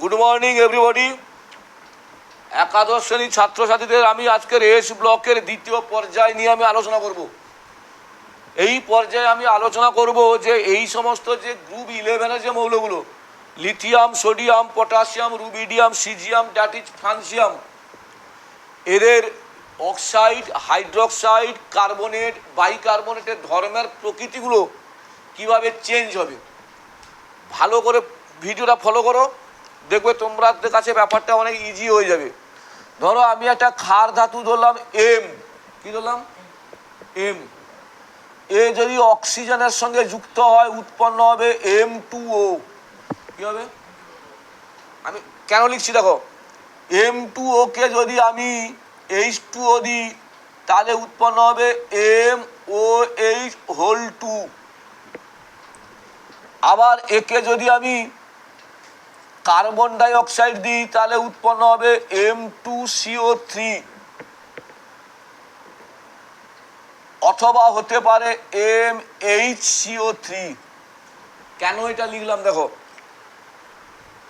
Good morning everybody একাদশ শ্রেণির ছাত্রছাত্রীদের আমি আজকের এস ব্লকের দ্বিতীয় পর্যায় নিয়ে আমি আলোচনা করব। এই পর্যায়ে আমি আলোচনা করব যে এই সমস্ত যে গ্রুপ ইলেভেনের যে মৌলগুলো lithium sodium potassium rubidium caesium ড্যাটিজ francium এদের অক্সাইড হাইড্রোক্সাইড কার্বনেট বাইকার্বনেটের ধর্মের প্রকৃতিগুলো কীভাবে চেঞ্জ হবে। ভালো করে ভিডিওটা ফলো করো। দেখবে তোমাদের কাছে ব্যাপারটা অনেক ইজি হয়ে যাবে। ধরো আমি একটা খার ধাতু ধরলাম এম কি ধরলাম? এম এ যদি অক্সিজেনের সঙ্গে যুক্ত হয়, উৎপন্ন হবে এম টু ও কি হবে? আমি কেন লিখছি দেখো? এম টু ওকে যদি আমি এইচ টু ও দিই, তাহলে উৎপন্ন হবে M O H whole two আবার একে যদি আমি কার্বন ডাই অক্সাইড দিই, তাহলে উৎপন্ন হবে এম টু সিও থ্রি অথবা হতে পারে এম এইচ সিও থ্রি কেন এটা লিখলাম দেখো?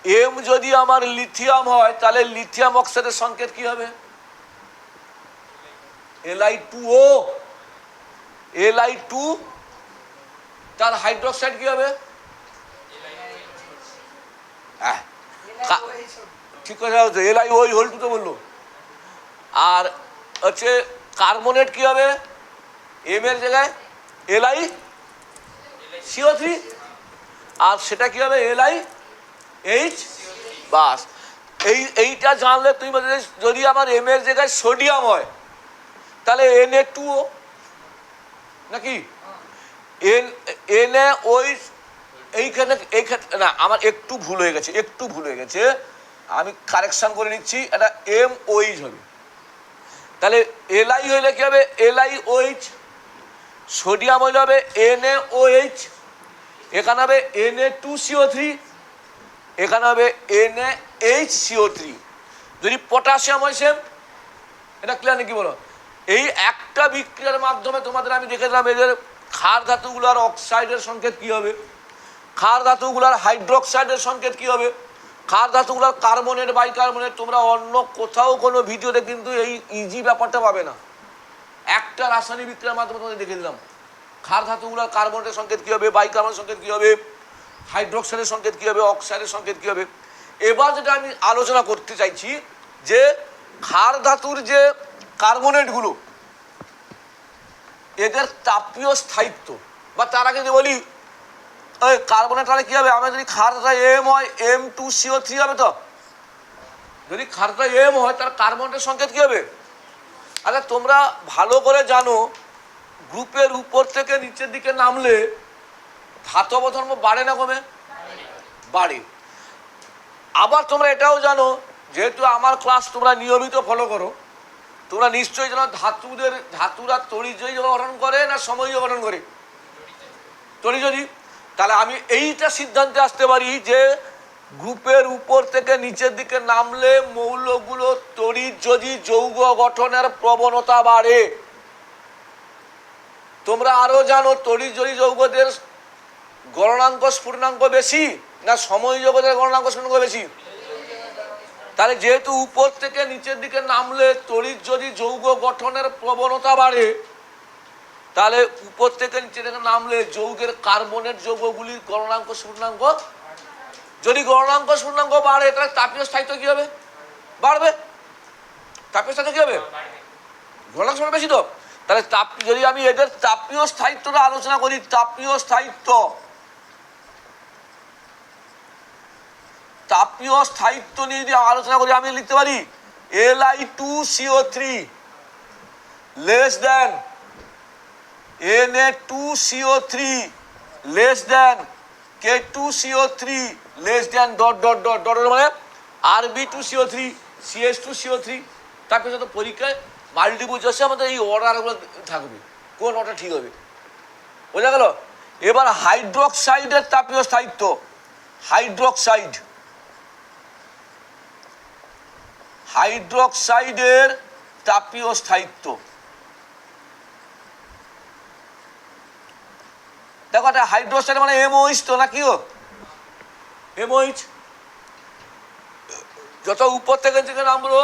এম যদি আমার লিথিয়াম হয়, তাহলে লিথিয়াম অক্সাইডের সংকেত কি হবে? L I two O L I two তার হাইড্রোক্সাইড কি হবে? হ্যাঁ ঠিক কথা হচ্ছে এলআই ওই হোল টু তো? বলল। আর হচ্ছে কার্বনেট কি হবে? এম এর জায়গায়? এলআই সিও থ্রি আর সেটা কি হবে? এলআই এইচ বাস। এই এইটা জানলে তুমি যদি আমার এম এর জায়গায় সোডিয়াম হয় তাহলে এন এ টু ও? নাকি? এন এন এ ওই এইখানে এইখানে, না, আমার একটু ভুল হয়ে গেছে, একটু ভুল হয়ে গেছে। আমি কারেকশন করে নিচ্ছি, এটা এম ওইচ হবে। তাহলে এলআই হইলে কি হবে? এলআই ওইচ সোডিয়াম হইলে হবে এন এ ওইচ এখানে হবে N A two C O three এখানে হবে N A H C O three যদি পটাশিয়াম হয় সেম এটা ক্লিয়ার নাকি বলো? এই একটা বিক্রিয়ার মাধ্যমে তোমাদের আমি দেখে দিলাম, এদের ক্ষার ধাতুগুলোর অক্সাইডের সংকেত কি হবে? ক্ষার ধাতুগুলার হাইড্রোক্সাইডের সংকেত কি হবে? ক্ষার ধাতুগুলার কার্বনের, বাইকার্বনের, তোমরা অন্য কোথাও কোনো ভিডিওতে কিন্তু এই ইজি ব্যাপারটা পাবে না। একটা রাসায়নিক বিক্রিয়ার মাধ্যমে তোমাদের দেখে দিলাম ক্ষার ধাতুগুলার কার্বনের সংকেত কি হবে? বাইকার্বনের সংকেত কি হবে? হাইড্রোক্সাইডের সংকেত কি হবে? অক্সাইডের সংকেত কি হবে? এবার যেটা আমি আলোচনা করতে চাইছি, যে ক্ষার ধাতুর যে কার্বনেটগুলো, এদের তাপীয় স্থায়িত্ব, বা তার আগে যদি বলি ওই কার্বনেট তাহলে কি হবে? আমার যদি ক্ষারটা এম হয়, M two C O three হবে তো। যদি ক্ষারটা এম হয়, তার কার্বনের সংকেত কি হবে? আচ্ছা তোমরা ভালো করে জানো, গ্রুপের উপর থেকে নিচের দিকে নামলে ধাতব ধর্ম বাড়ে না কমে? বাড়ে। আবার তোমরা এটাও জানো, যেহেতু আমার ক্লাস তোমরা নিয়মিত ফলো করো, তোমরা নিশ্চয়ই জানো ধাতুদের, ধাতুরা তরিজয়ী গঠন করে না সময় গঠন করে? তরিজয়ী তাহলে আমি এইটা সিদ্ধান্তে আসতে পারি যে গ্রুপের উপর থেকে নিচের দিকে নামলে মৌলগুলো তড়িৎ যদি যৌগ গঠনের প্রবণতা বাড়ে। তোমরা আরও জানো তড়িৎ যদি যৌগদের গণনাঙ্ক স্ফুটনাঙ্ক বেশি না সময় জগতের গণনাঙ্ক স্ফুটনাঙ্ক বেশি? তাহলে যেহেতু উপর থেকে নিচের দিকে নামলে তড়িৎ যদি যৌগ গঠনের প্রবণতা বাড়ে তাহলে উপর থেকে নিচে থেকে নামলে যৌগের কার্বনের যৌগগুলির গণনাঙ্ক স্ফুটনাঙ্ক যদি গণনাঙ্ক স্ফুটনাঙ্ক বাড়ে, তাহলে তাপীয় স্থায়িত্ব কি হবে? বাড়বে। তাপীয় স্থায়িত্ব কি হবে? গণনাঙ্ক স্ফুটনাঙ্ক বেশি তো। তাহলে তাপ, যদি আমি এদের তাপীয় স্থায়িত্বটা আলোচনা করি, তাপীয় স্থায়িত্ব। তাপীয় স্থায়িত্ব নিয়ে যদি আলোচনা করি, আমি লিখতে পারি L I two C O three less than N A two C O three less than K two C O three less than dot dot dot dot মানে R B two C O three C S two C O three তারপরে যত পরীক্ষায় multiple চসে আমাদের এই অর্ডারগুলো থাকবে। কোন order ঠিক হবে? বোঝা গেল? এবার হাইড্রোক্সাইডের তাপীয় স্থায়িত্ব। হাইড্রোক্সাইড হাইড্রোক্সাইডের তাপীয় স্থায়িত্ব। দেখো, এটা হাইড্রোক্সাইড মানে এমওইচ তো নাকি ও এমওইচ যত উপর থেকে থেকে নামলো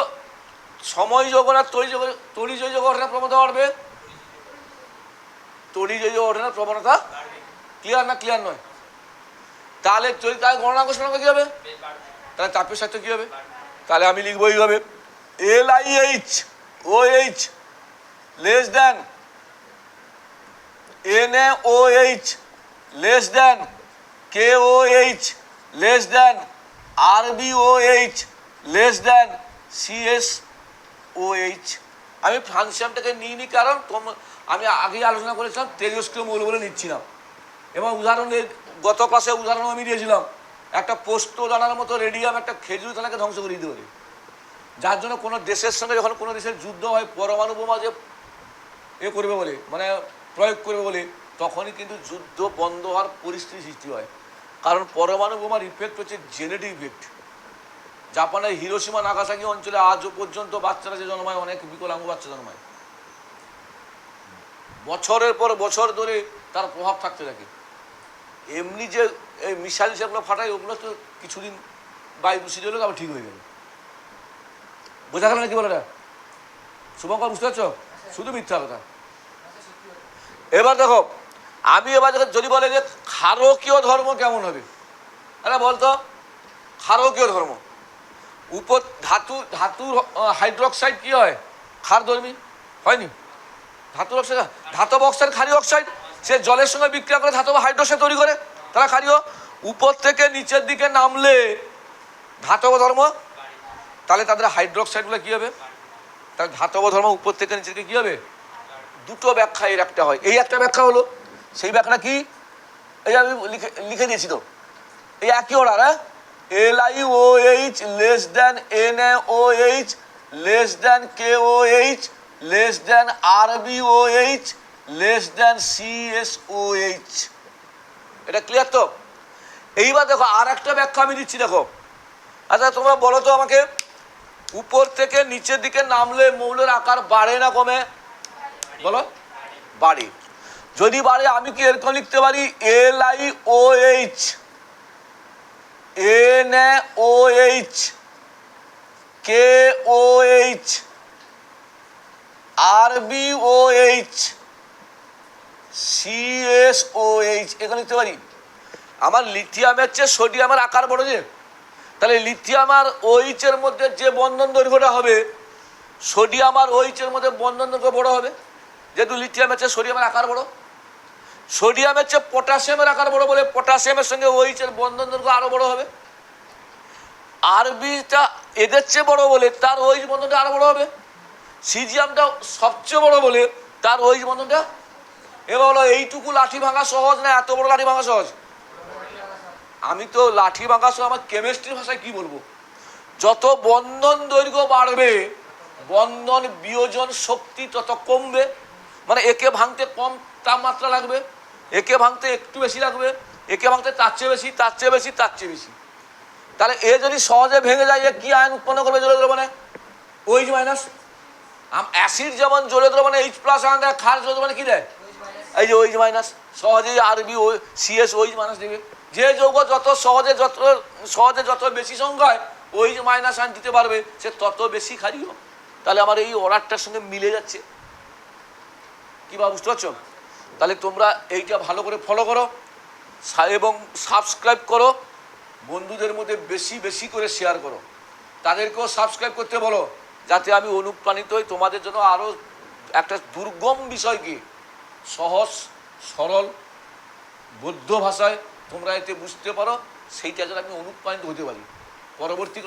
সময় যোগ না তরি যোগ তরি যোগ ওঠানোর প্রবণতা বাড়বে? তরি যোগ ওঠানোর প্রবণতা ক্লিয়ার না ক্লিয়ার নয়? তাহলে যদি তার গণনাঙ্ক শোনাঙ্ক কী হবে? তাহলে চাপের সাথে কী হবে? তাহলে আমি লিখব এইভাবে L I H O H less than H less than H less than H less than H আমি ফ্রান্সিয়ামটাকে নিইনি কারণ তোম আমি আগেই আলোচনা করেছিলাম তেজস্ক্রিয় মৌল বলে নিচ্ছিলাম। এবং উদাহরণ গত ক্লাসে উদাহরণ আমি দিয়েছিলাম। একটা পোস্ত দানার মতো রেডিয়াম, একটা খেজুর দানাকে ধ্বংস করে দিতে পারে। যার জন্য কোনো দেশের সঙ্গে যখন কোনো দেশের যুদ্ধ হয়, পরমাণু বোমা যে এ করবে বলে মানে প্রয়োগ করবে বলে তখনই কিন্তু যুদ্ধ বন্ধ হওয়ার পরিস্থিতি সৃষ্টি হয়। কারণ পরমাণু বোমার ইফেক্ট হচ্ছে জেনেটিক ইফেক্ট জাপানের হিরোসীমা নাগাসাকি অঞ্চলে আজও পর্যন্ত বাচ্চারা যে জন্মায় অনেক বিকলাঙ্গ বাচ্চা জন্মায়। বছরের পর বছর ধরে তার প্রভাব থাকতে থাকে। এমনি যে এই মিসাইল যেগুলো ফাটায় ওগুলো তো কিছুদিন বায়ু দূষিত হলে আবার ঠিক হয়ে গেল বোঝা গেল না কি বলে শুভঙ্কর বুঝতে পারছ? শুধু মিথ্যা কথা। এবার দেখো, আমি এবার যখন যদি বলে যে ক্ষারকীয় ধর্ম কেমন হবে? আরে বলতো, ক্ষারকীয় ধর্ম। উপর ধাতু ধাতুর হাইড্রোক্সাইড কি হয়? ক্ষার ধর্মী, হয়নি? ধাতুর অক্সাইড ধাতব অক্সাইড ক্ষারীয় অক্সাইড সে জলের সঙ্গে বিক্রিয়া করে ধাতব হাইড্রোক্সাইড তৈরি করে, তারা ক্ষারীয়। উপর থেকে নিচের দিকে নামলে ধাতব ধর্ম, তাহলে তাদের হাইড্রোক্সাইডগুলো কী হবে? তাহলে ধাতব ধর্ম উপর থেকে নিচের দিকে কী হবে? দুটো ব্যাখ্যা এর একটা হয়। এই একটা ব্যাখ্যা হলো, সেই ব্যাখ্যাটা কি? এই আমি লিখে লিখে দিয়েছি তো। এই একই অর্ডার হ্যাঁ? L I O H less than N O H less than K O H less than R B O H less than C S O H এটা ক্লিয়ার তো? এইবার দেখো, আর একটা ব্যাখ্যা আমি দিচ্ছি, দেখো। আচ্ছা তোমরা বলো তো আমাকে, উপর থেকে নিচের দিকে নামলে মৌলের আকার বাড়ে না কমে? বলো? বাড়ি। যদি বাড়ে, আমি কি এরকম লিখতে পারি? L I O H. N O H. K O H. R B O H. C S O H. এখানে লিখতে পারি? আমার লিথিয়ামের চেয়ে সোডিয়ামের আকার বড় যে। তাহলে লিথিয়াম আর ওইচের মধ্যে যে বন্ধন দৈর্ঘ্যটা হবে, সোডিয়াম আর ওইচের মধ্যে বন্ধন দৈর্ঘ্য বড় হবে। যেহেতু লিথিয়ামের চেয়ে সোডিয়ামের আকার বড়। সোডিয়ামের চেয়ে পটাশিয়ামের আকার বড় বলে পটাশিয়ামের সঙ্গে ওইচের বন্ধন দৈর্ঘ্য আরও বড় হবে। আরবিটা এদের চেয়ে বড় বলে তার ওইচ বন্ধনটা আরও বড় হবে। সিজিয়ামটা সবচেয়ে বড় বলে তার ওইচ বন্ধনটা। এবার হলো এইটুকু লাঠি ভাঙা সহজ না এত বড় লাঠি ভাঙা সহজ? আমি তো লাঠি ভাঙা সহ আমার কেমিস্ট্রির ভাষায় কি বলব? যত বন্ধন দৈর্ঘ্য বাড়বে, বন্ধন বিয়োজন শক্তি তত কমবে। মানে একে ভাঙতে কম তাপমাত্রা লাগবে, একে ভাঙতে একটু বেশি লাগবে, একে ভাঙতে তার চেয়ে বেশি, তার চেয়ে বেশি, তার চেয়ে বেশি। তাহলে এ যদি সহজে ভেঙে যায়, এ কি আয়ন উৎপন্ন করবে জলে দ্রবণে? ওইচ মাইনাস অ্যাসিড যেমন জলে দ্রবণে এইচ প্লাস আয়ন দেয় ক্ষার জলে দ্রবণে কি দেয়? এই যে ওইচ মাইনাস সহজেই আরবি ও সিএস ওইচ মাইনাস দেবে। যে যৌগ যত সহজে যত সহজে যত বেশি সংখ্যায় ওইচ মাইনাস আয়ন দিতে পারবে, সে তত বেশি খারিও তাহলে আমার এই অর্ডারটার সঙ্গে মিলে যাচ্ছে। কি বা বুঝতে পারছ? তাহলে তোমরা এইটা ভালো করে ফলো করো এবং সাবস্ক্রাইব করো, বন্ধুদের মধ্যে বেশি বেশি করে শেয়ার করো। তাদেরকেও সাবস্ক্রাইব করতে বলো, যাতে আমি অনুপ্রাণিত হই। তোমাদের জন্য আরও একটা দুর্গম বিষয়কে সহজ, সরল, বৌদ্ধ ভাষায় তোমরা এতে বুঝতে পারো, সেইটা যেন আমি অনুপ্রাণিত হতে পারি। পরবর্তী